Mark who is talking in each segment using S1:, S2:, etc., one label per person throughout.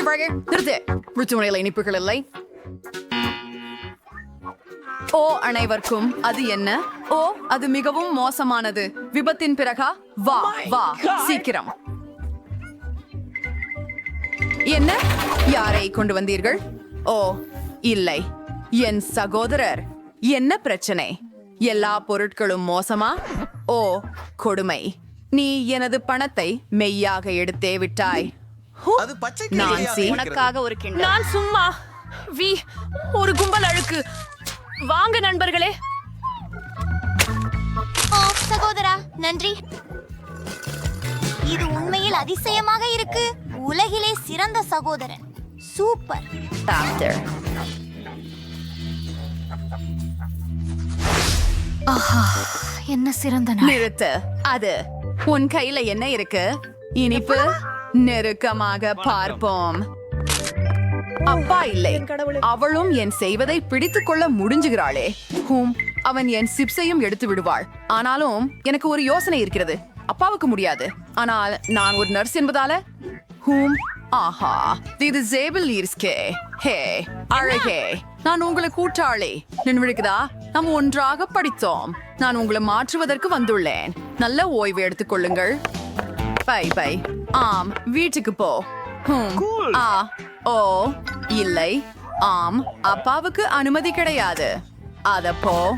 S1: வாழ்க நிறுத்து. ருச்சுமுனையில் இனிப்புகள் இல்லை. ஓ அனைவருக்கும் அது என்ன? ஓ அது மிகவும் மோசமானது. விபத்தின் பிறகா? வா வா. சீக்கிரம். என்ன? யாரை கொண்டு வந்தீர்கள்? ஓ இல்லை. என் சகோதரர். என்ன பிரச்சனை? எல்லா பொருட்களும் மோசமா? ஓ கொடுமை. நீ எனது பணத்தை மெய்யாக எடுத்தே விட்டாய்.
S2: அது பச்சை
S1: நான்சி
S3: உனக்காக ஒரு கிண்ணம்
S4: நான் சும்மா. வி ஒரு கும்பல் அழுக்கு. வாங்க நண்பர்களே.
S5: ஓ சகோதரா நன்றி. இது உண்மையில் அதிசயமாக இருக்கு. உலகிலே சிறந்த சகோதரன். சூப்பர்.
S1: After.
S5: என்ன சிறந்த
S1: நிறுத்து. அது உன் கையில என்ன இருக்கு? இனிப்பு? நெருக்கமாக பார்ப்போம். அப்பா இல்லை. அவளும் என் செய்வதை பிடித்துக் கொள்ள முடிஞ்சுகிறாளே. ஹூம் அவன் என் சிப்ஸையும் எடுத்து விடுவாள். ஆனாலும் எனக்கு ஒரு யோசனை இருக்கிறது. அப்பாவுக்கு முடியாது. ஆனால் நான் ஒரு நர்ஸ் என்பதால? ஹூம் ஆஹா. இது ஜேபிள் ஈர்ஸ்கே ஹே அழகே. நான் உங்களை கூட்டாளி நினைவிருக்குதா நாம் ஒன்றாக படித்தோம். நான் உங்களை மாற்றுவதற்கு வந்துள்ளேன். நல்ல ஓய்வு எடுத்துக் கொள்ளுங்கள். பை பை ஆம் வீட்டுக்கு போ. ஆ ஓ இல்லை. ஆம் அப்பாவுக்கு அனுமதி கிடையாது. அத போ.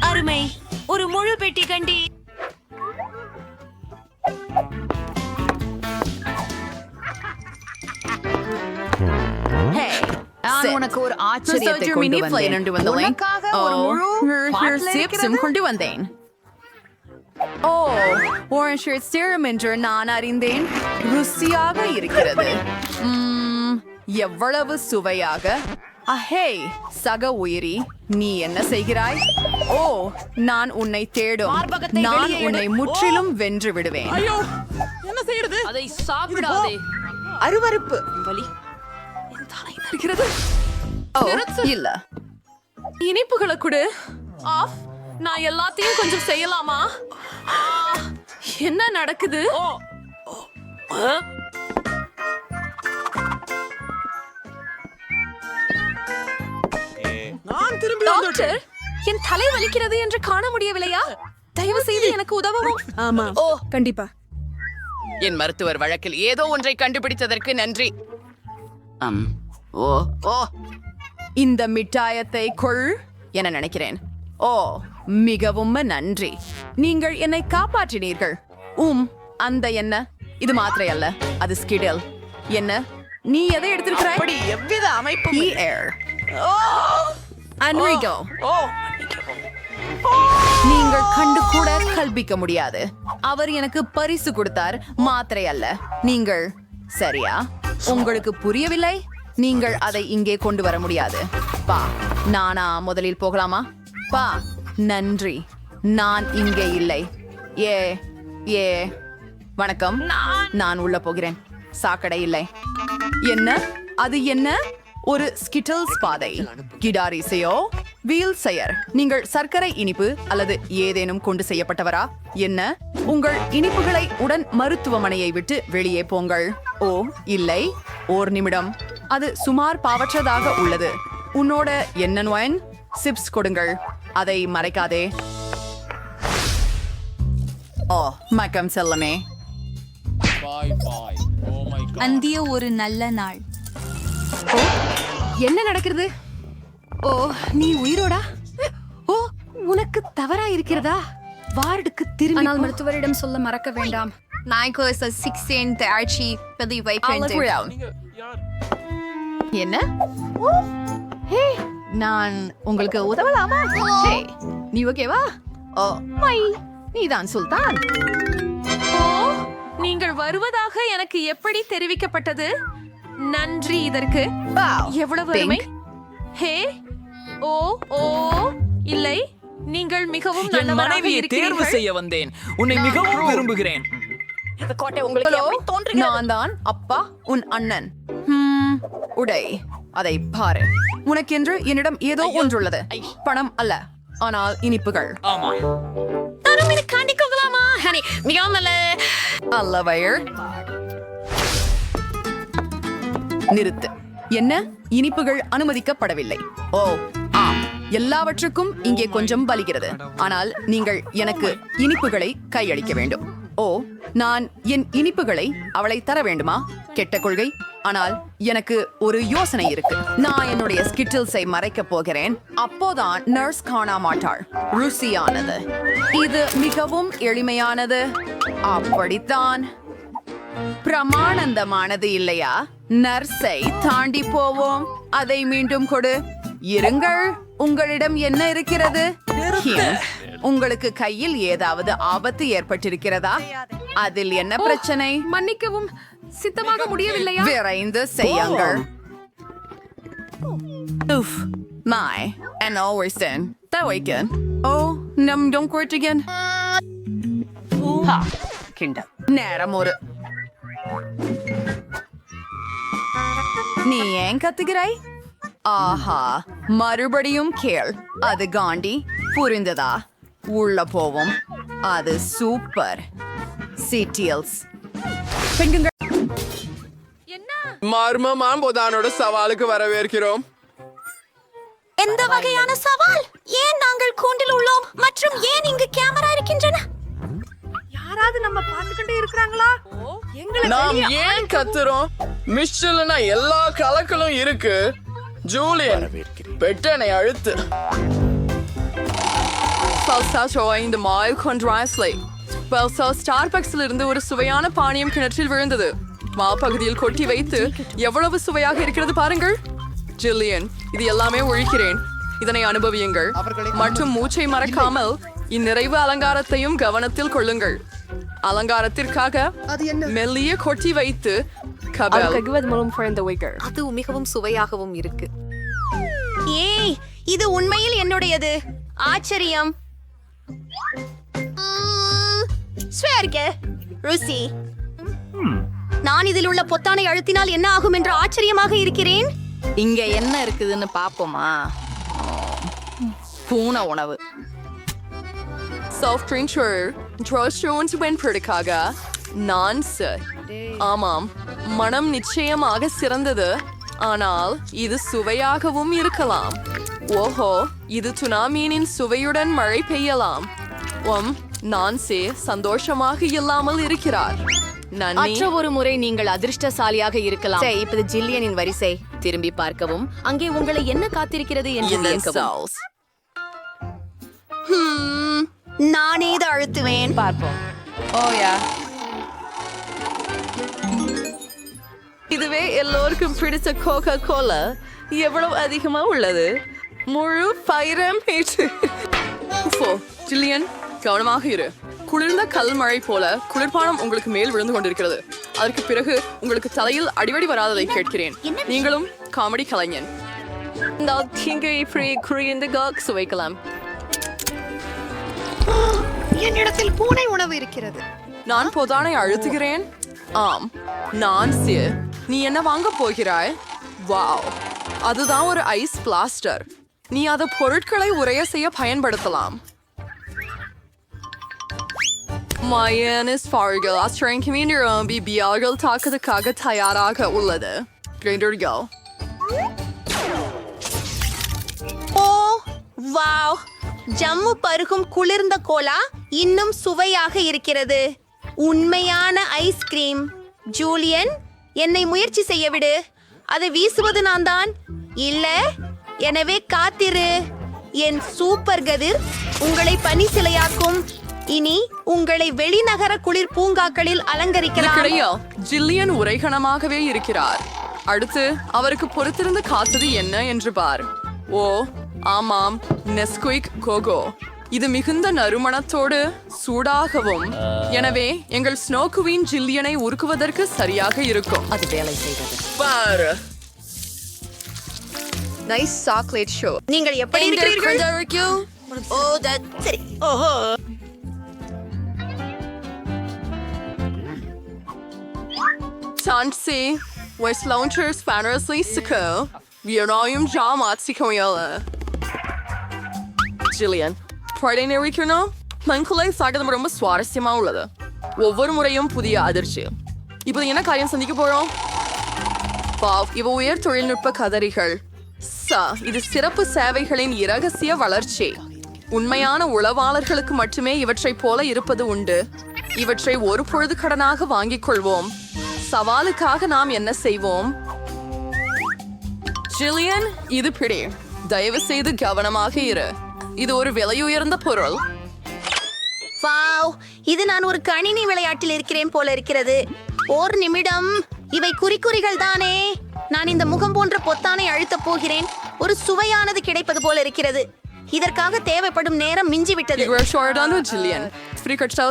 S4: அருமை ஒரு முழு பெட்டி கண்டி.
S3: உனக்கு ஒரு ஆச்சரியத்தை வந்தேன். உனக்காக ஒரு முழு பாட்டில்
S1: கொண்டு வந்தேன். ஓ orange shirt serum என்று நான் அறிந்தேன். ருசியாக இருக்கிறது. எவ்வளவு சுவையாக. அஹே சக உயிரி நீ என்ன செய்கிறாய்? ஓ நான் உன்னை தேடும். நான். உன்னை முற்றிலும் வென்று விடுவேன்.
S2: ஐயோ என்ன செய்யறது?
S4: அதை சாப்பிடாதே.
S3: அருவருப்பு.
S4: வலி. இருக்கிறது?
S1: ஓ இல்ல.
S4: இனிப்புகளை கொடு. ஆஃப் நான் எல்லாத்தையும் கொஞ்சம் செய்யலாமா? ஆ, என்ன நடக்குது?
S2: நான் திரும்பி
S4: டாக்டர் என் தலை வலிக்கிறது என்று காண முடியவில்லையா? தயவு செய்து எனக்கு உதவவும்.
S3: ஆமா.
S4: ஓ. கண்டிப்பா.
S1: என் மருத்துவர் வழக்கில் ஏதோ ஒன்றை கண்டுபிடித்ததற்கு நன்றி. அம். ஓ. ஓ. இந்த மிட்டாயத்தை கொள். என நினைக்கிறேன்? ஓ மிகவும் நன்றி. நீங்கள் என்னை காப்பாற்றினீர்கள். உம் அந்த என்ன? இது மாத்திரை அல்ல அது ஸ்கிடல். என்ன? நீ எதை எடுத்திருக்கிறாய்?
S2: அப்படி எவ்வித அமைப்பு.
S1: Enrico.
S2: ஓ
S1: நீங்கள் கண்டு கூட கல்பிக்க முடியாது. அவர் எனக்கு பரிசு கொடுத்தார் மாத்திரை அல்ல நீங்கள் சரியா? உங்களுக்கு புரியவில்லை? நீங்கள் அதை இங்கே கொண்டு வர முடியாது. பா நானா முதலில் போகலாமா? பா நன்றி. நான் இங்கே இல்லை. ஏ ஏ வணக்கம். நான் உள்ள போகிறேன். சாக்கடை இல்லை. என்ன? அது என்ன? ஒரு ஸ்கிட்டல்ஸ் பாதை. கிடார் இசையோ வீல் செயர். நீங்கள் சர்க்கரை இனிப்பு அல்லது ஏதேனும் கொண்டு செய்யப்பட்டவரா? என்ன? உங்கள் இனிப்புகளை உடன் மருத்துவமனையை விட்டு வெளியே போங்கள். ஓ இல்லை. ஓர் நிமிடம். அது சுமார் பாவற்றதாக உள்ளது. உன்னோட என்ன நோயன்? சிப்ஸ் கொடுங்கள். அதை மறைக்காதே. ஓ மக்கம் செல்லமே.
S5: அந்திய ஒரு நல்ல நாள்.
S1: ஓ என்ன நடக்கிறது? ஓ நீ உயிரோடா? ஓ உனக்கு தவறா இருக்கிறதா? வார்டுக்கு திரும்பி
S6: ஆனால்
S1: போ.
S6: மருத்துவரிடம் சொல்ல மறக்க வேண்டாம்.
S5: நாய்க்கு சிக்ஸ்டீன் ஆட்சி பதிவை
S1: I'll let you down. என்ன? ஓ, ஹே நான் உங்களுக்கு உதவலாமா? ஹே நீ ஓகேவா ஓ மை நீதான் சுல்தான்.
S4: ஓ நீங்கள் வருவதாக எனக்கு எப்படி தெரிவிக்கப்பட்டது? நன்றி இதற்கு. எவ்வளவு. அருமை. ஹே ஓ ஓ இல்லை நீங்கள் மிகவும் நல்லவராக
S7: மனைவியை தேர்வு செய்ய வந்தேன். உன்னை மிகவும் விரும்புகிறேன்.
S1: ஹலோ நான் தான் அப்பா உன் அண்ணன். ஹம், உடை. அதை பாரு. உனக்கென்று என்னிடம் ஏதோ ஒன்றுள்ளது. பணம் அல்ல ஆனால் இனிப்புகள்.
S7: ஆமா.
S4: நானும் இதை காண்டிக் கொள்ளலாமா ஹனி மிகவும் நல்ல.
S1: அல்லவையர். நிறுத்து. என்ன? இனிப்புகள் அனுமதிக்கப்படவில்லை. ஓ ஆம். எல்லாவற்றுக்கும் இங்கே கொஞ்சம் பலிக்கிறது ஆனால் நீங்கள் எனக்கு இனிப்புகளை கையளிக்க வேண்டும். ஓ நான் என் இனிப்புகளை அவளை தர வேண்டுமா? கெட்ட கொள்கை? ஆனால் எனக்கு ஒரு யோசனை இருக்கு. நான் என்னுடைய ஸ்கிட்டில்ஸை மறைக்க போகிறேன். அப்போதான் நர்ஸ் காண மாட்டாள். ருசியானது. இது மிகவும் எளிமையானது. அப்படித்தான். பிரமானந்தமானது இல்லையா? நர்ஸை தாண்டி போவோம். அதை மீண்டும் கொடு. இருங்கள். உங்களிடம் என்ன இருக்கிறது? உங்களுக்கு கையில் ஏதாவது ஆபத்து ஏற்பட்டிருக்கிறதா? அதில் என்ன பிரச்சனை?
S4: மன்னிக்கவும். சித்தமாக முடியவில்லையா?
S1: விரைந்து செய்யுங்கள். உஃப் மாய் and always then. தவைக்கன் ஓ நம் டோம் குர்ட்டிகன்
S3: கிண்டல்
S1: நேரம் ஒரு நீ ஏன் கத்துகிறாய் ஆஹா மறுபடியும் கேள் அது காண்டி புரிந்ததா உள்ள போவோம் அது சூப்பர் சிட்டியல்ஸ் பெண்கள்
S2: மர்மமான் பொதானோட சவாலுக்கு வரவேற்கிறோம்.
S5: எந்த வகையான சவால்? ஏன் நாங்கள் கூண்டில் உள்ளோம்? மற்றும் ஏன் இங்கு கேமரா இருக்கின்றன?
S4: யாராவது நம்ம பார்த்துக்கிட்டே இருக்கிறாங்களா? எங்களை
S2: நாம் ஏன் கத்துறோம்? மிஷல்னா எல்லா கலக்களும் இருக்கு. ஜூலியன் பெட்டனை அழுத்து.
S6: இந்த மாய் பல்சா ஸ்டார்பக்ஸில் இருந்து ஒரு சுவையான பானியம் கிணற்றில் விழுந்தது. மா பகுதியில் கொட்டி வைத்து எவ்வளவு சுவையாக இருக்கிறது பாருங்கள். ஜில்லியன் இது எல்லாமே ஒழிக்கிறேன். இதனை அனுபவியுங்கள். மற்றும் மூச்சை மறக்காமல் இந்நிறைவு அலங்காரத்தையும் கவனத்தில் கொள்ளுங்கள். அலங்காரத்திற்காக மெல்லிய கொட்டி வைத்து
S4: அது மிகவும் சுவையாகவும் இருக்கு.
S5: ஏய் இது உண்மையில் என்னுடையது? ஆச்சரியம். ருசி. நான் இதில் உள்ள பொத்தானை அழுத்தினால் என்ன ஆகும் என்று ஆச்சரியமாக இருக்கிறேன்?
S1: இங்க என்ன இருக்குதுன்னு பாப்போமா? பூனை உணவு.
S6: சாஃப்ட் ட்ரிங்க் ட்ரோஸ்டோன்ஸ் வெண்படுக்காக நான் சார் ஆமாம். மனம் நிச்சயமாக சிறந்தது. ஆனால் இது சுவையாகவும் இருக்கலாம். ஓஹோ இது சுனாமீனின் சுவையுடன் மழை பெய்யலாம். ஒம் நான்சே சந்தோஷமாக இல்லாமல் இருக்கிறார்.
S4: மற்ற ஒரு முறை நீங்கள் அதிர்ஷ்டசாலியாக இருக்கலாம். சரி இப்போது ஜில்லியனின் வரிசை. திரும்பி பார்க்கவும். அங்கே உங்களை என்ன காத்திருக்கிறது என்று வியக்கவும்.
S5: ஹம், நானே இதை அழுத்துவேன்.
S4: பார்ப்போம்.
S1: ஓயா
S6: இதுவே எல்லோருக்கும் பிடிச்ச கோகா கோலா எவ்வளவு அதிகமா உள்ளது? முழு பயிரம் ஜில்லியன் கவனமாக இரு. குளிர்ந்த கல் மழை போல குளிர்பானம் உங்களுக்கு மேல் விழுந்து கொண்டிருக்கிறது. அதற்கு பிறகு உங்களுக்கு தலையில் அடிவடி வராததை கேட்கிறேன். நீங்களும் காமெடி கலைஞன். குறைந்த காக் சுவைக்கலாம்.
S3: என்னிடத்தில் பூனை உணவு இருக்கிறது.
S6: நான் பொதானை அழுத்துகிறேன். ஆம் நான் சிர் நீ என்ன வாங்க போகிறாய்? வாவ் அதுதான் ஒரு ஐஸ் பிளாஸ்டர். நீ அதை பொருட்களை உரைய செய்ய பயன்படுத்தலாம். மயனிஸ் ஃபார்கள் ஆஸ்திரேலியன் நிரம்பி kaga tayaraka தயாராக உள்ளது go.
S5: ஓ வாவ் ஜம்மு பருகும் குளிர்ந்த கோலா இன்னும் சுவையாக இருக்கிறது. உண்மையான ஐஸ்கிரீம் ஜூலியன் என்னை முயற்சி செய்ய விடு. அதை வீசுவது நான் தான். இல்ல எனவே காத்திரு. என் சூப்பர் கதிர் உங்களை பனி சிலையாக்கும் இனி உங்களை வெளிநகர குளிர் பூங்காக்களில் அலங்கரிக்கலாம்.
S6: ஜில்லியன் உரைகணமாகவே இருக்கிறார். அடுத்து அவருக்கு பொறுத்திருந்து காத்தது என்ன என்று பார். ஓ ஆமாம் நெஸ்குயிக் கோகோ இது மிகுந்த நறுமணத்தோடு சூடாகவும் எனவே எங்கள் ஸ்னோ குவீன் ஜில்லியனை உருக்குவதற்கு சரியாக இருக்கும்.
S4: அது வேலை செய்தது.
S2: பாரு.
S6: நைஸ் சாக்லேட் ஷோ
S5: நீங்கள் எப்படி இருக்கிறீர்கள்? ஓ that- சரி. ஓஹோ.
S6: Tansi, West Launchers Fantasy Siko, Vietnam Jamat Sikoyala. Jillian, Friday நினைக்கிறோம் மங்குலை சாகதம் ரொம்ப சுவாரஸ்யமா உள்ளது ஒவ்வொரு முறையும் புதிய அதிர்ச்சி இப்போ என்ன காரியம் சந்திக்க போகிறோம் வாவ் இவ உயர் தொழில்நுட்ப கதறிகள் ச இது சிறப்பு சேவைகளின் இரகசிய வளர்ச்சி உண்மையான உளவாளர்களுக்கு மட்டுமே இவற்றைப் போல இருப்பது உண்டு இவற்றை ஒரு பொழுது கடனாக வாங்கிக் கொள்வோம் சவாலுக்காக நாம் என்ன செய்வோம் ஜில்லியன் இது பிடி தயவு செய்து கவனமாக இரு இது ஒரு விலையுயர்ந்த பொருள்
S5: வாவ் இது நான் ஒரு கணினி விளையாட்டில் இருக்கிறேன் போல இருக்கிறது ஓர் நிமிடம் இவை குறிக்குறிகள் தானே நான் இந்த முகம் போன்ற பொத்தானை அழுத்தப் போகிறேன் ஒரு சுவையானது கிடைப்பது போல இருக்கிறது இதற்காக தேவைப்படும் நேரம் மிஞ்சி விட்டது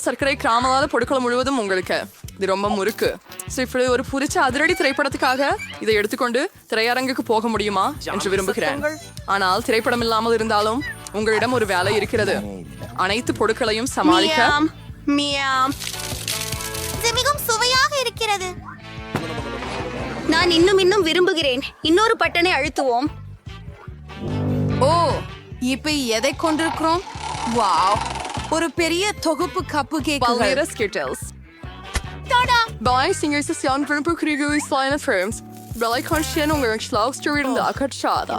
S6: சர்க்கரை கிராமலாத பொருட்கள் முழுவதும் உங்களுக்கு இது ரொம்ப முறுக்கு. ஸோ இப்படி ஒரு புரிச்ச அதிரடி திரைப்படத்துக்காக இதை எடுத்துக்கொண்டு திரையரங்குக்கு போக முடியுமா என்று விரும்புகிறேன். ஆனால் திரைப்படம் இல்லாமல் இருந்தாலும் உங்களிடம் ஒரு வேலை இருக்கிறது. அனைத்து பொருட்களையும் சமாளிக்க.
S5: இது மிகவும் சுவையாக இருக்கிறது. நான் இன்னும் இன்னும் விரும்புகிறேன். இன்னொரு பட்டனை அழுத்துவோம்.
S1: ஓ இப்ப எதை கொண்டிருக்கிறோம்? வாவ் ஒரு பெரிய தொகுப்பு கப்பு கேக்குகள்.
S6: Skittles Bei Singers des Jan Wimper Kriege ist kleine Firms. Belai Konstien உங்கள் in der Katschada.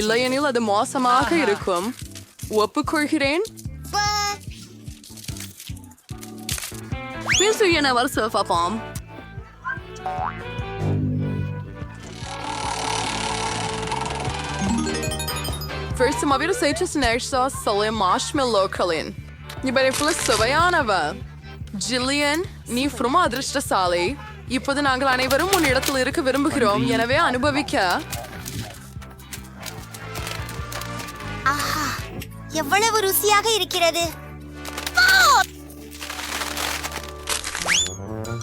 S6: இல்லையெனில் அது மோசமாக இருக்கும் ஒப்புக்கொள்கிறேன் Willst du என்ன வருஷ பார்ப்போம் First mal wieder seht es nächstes Salle Marshmallow-களின் இவரை சுவையானவ ஜில்லியன் நீ ரொம்ப அதிர்ஷ்டசாலி இப்போது நாங்கள் அனைவரும் உன் இடத்தில் இருக்க விரும்புகிறோம். எனவே அனுபவிக்க.
S5: எவ்வளவு ருசியாக இருக்கிறது.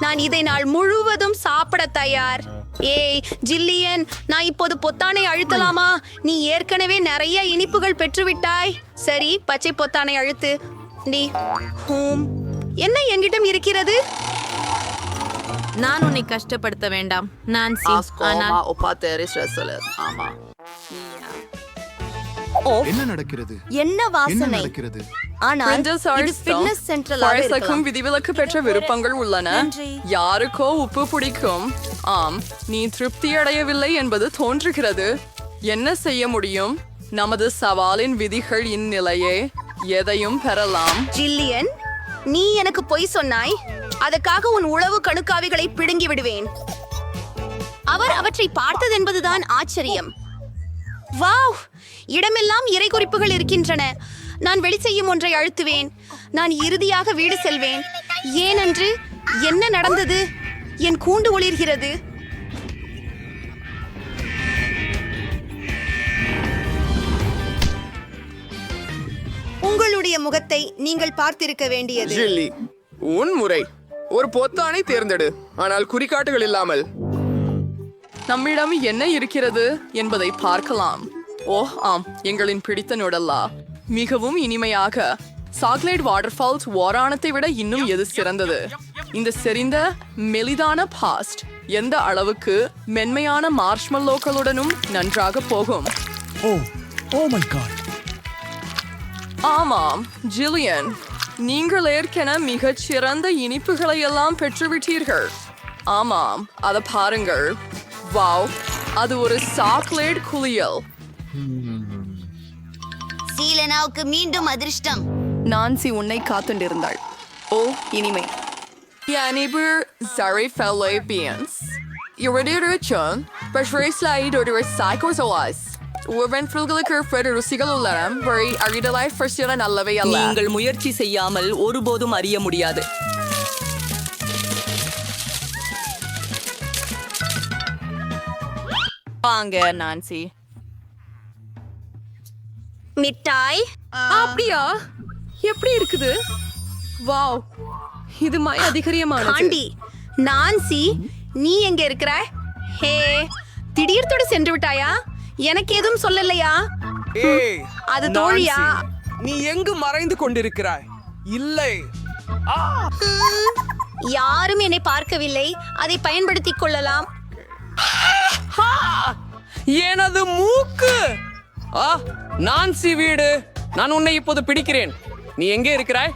S5: நான் இதை நாள் முழுவதும் சாப்பிட தயார். ஏய் ஜில்லியன் நான் இப்போது பொத்தானை அழுத்தலாமா? நீ ஏற்கனவே நிறைய இனிப்புகள் பெற்றுவிட்டாய். சரி பச்சை பொத்தானை அழுத்து. நீ ஹூம். என்ன என்கிட்டம் இருக்கிறது?
S4: நான் உன்னை கஷ்டப்படுத்த வேண்டாம் நான்சி. ஆனால்
S6: ஆமா.
S8: என்ன நடக்கிறது?
S5: என்ன வாசனை?
S8: நடக்கிறது?
S5: ஆனால் இது ஃபிட்னஸ் இருக்கலாம்.
S6: விதிவிலக்கு பெற்ற விருப்பங்கள் உள்ளன. யாருக்கோ உப்பு பிடிக்கும். ஆம் நீ திருப்தி அடையவில்லை என்பது தோன்றுகிறது. என்ன செய்ய முடியும்? நமது சவாலின் விதிகள் இந்நிலையே. எதையும் பெறலாம்.
S5: ஜில்லியன் நீ எனக்கு பொய் சொன்னாய். அதற்காக உன் உளவு கணுக்காவிகளை பிடுங்கி விடுவேன். அவர் அவற்றை பார்த்தது என்பதுதான் ஆச்சரியம். வாவ்! இடமெல்லாம் இறை குறிப்புகள் இருக்கின்றன. நான் வெளி செய்யும் ஒன்றை அழுத்துவேன். நான் இறுதியாக வீடு செல்வேன். ஏனென்று என்ன நடந்தது? என் கூண்டு ஒளிர்கிறது. உங்களுடைய முகத்தை நீங்கள் பார்த்திருக்க வேண்டியது.
S2: ஜில்லி உன் முறை. ஒரு பொத்தானை தேர்ந்தெடு. ஆனால் குறிகாட்டுகள் இல்லாமல்.
S6: நம்மிடம் என்ன இருக்கிறது என்பதை பார்க்கலாம். ஓ ஆம் எங்களின் பிடித்த நுடல்லா. மிகவும் இனிமையாக. சாக்லேட் வாட்டர்ஃபால்ஸ் ஓராணத்தை விட இன்னும் எது சிறந்தது? இந்த செறிந்த மெலிதான பாஸ்ட் எந்த அளவுக்கு மென்மையான மார்ஷ்மல்லோக்களுடனும் நன்றாக போகும்?
S7: Oh oh my god.
S6: ஆமாம் ஜில்லியன். நீங்கள் ஏற்கென மிகச் சிறந்த இனிப்புகளை எல்லாம் பெற்றுவிட்டீர்கள். ஆமாம் அதை பாருங்கள். வாவ் அது ஒரு சாக்லேட் குளியல்.
S5: சீலனாவுக்கு மீண்டும் அதிர்ஷ்டம்.
S1: நான்சி உன்னை காத்துண்டிருந்தாள். ஓ இனிமை.
S6: Janiber Zari Fellow Beans. Irradiation, Bashraslide or the Psychozoas. உவன் ஃபில்களுக்கு பெரு ருசிகள் உள்ளன வழி அறிதலாய் ஃபர்ஸ்ட் நல்லவை அல்ல.
S7: நீங்கள் முயற்சி செய்யாமல் ஒருபோதும் அறிய முடியாது.
S1: வாங்க நான்சி.
S5: மிட்டாய்?
S6: அப்படியா? எப்படி இருக்குது? வாவ் இது மய அதிகரியமானது.
S5: ஆண்டி நான்சி நீ எங்க இருக்கிற ஹே திடீர்த்தோடு சென்று விட்டாயா? எனக்கு எதுவும் சொல்லலையா?
S9: ஏய்
S5: அது தோழியா?
S9: நீ எங்கு மறைந்து கொண்டிருக்கிறாய்? இல்லை.
S5: யாரும் என்னை பார்க்கவில்லை. அதை பயன்படுத்திக் கொள்ளலாம்.
S9: எனது மூக்கு. ஆ நான்சி வீடு. நான் உன்னை இப்போது பிடிக்கிறேன். நீ எங்கே இருக்கிறாய்?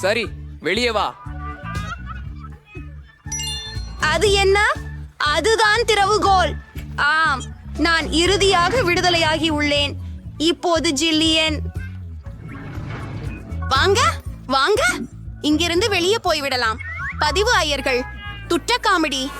S9: சரி வெளியே வா.
S5: அது என்ன? அதுதான் திறவுகோல். ஆம். நான் இறுதியாக விடுதலையாகி உள்ளேன். இப்போது ஜில்லியன். வாங்க வாங்க. இங்கிருந்து வெளியே போய்விடலாம். பதிவு ஐயர்கள் துட்ட காமெடி.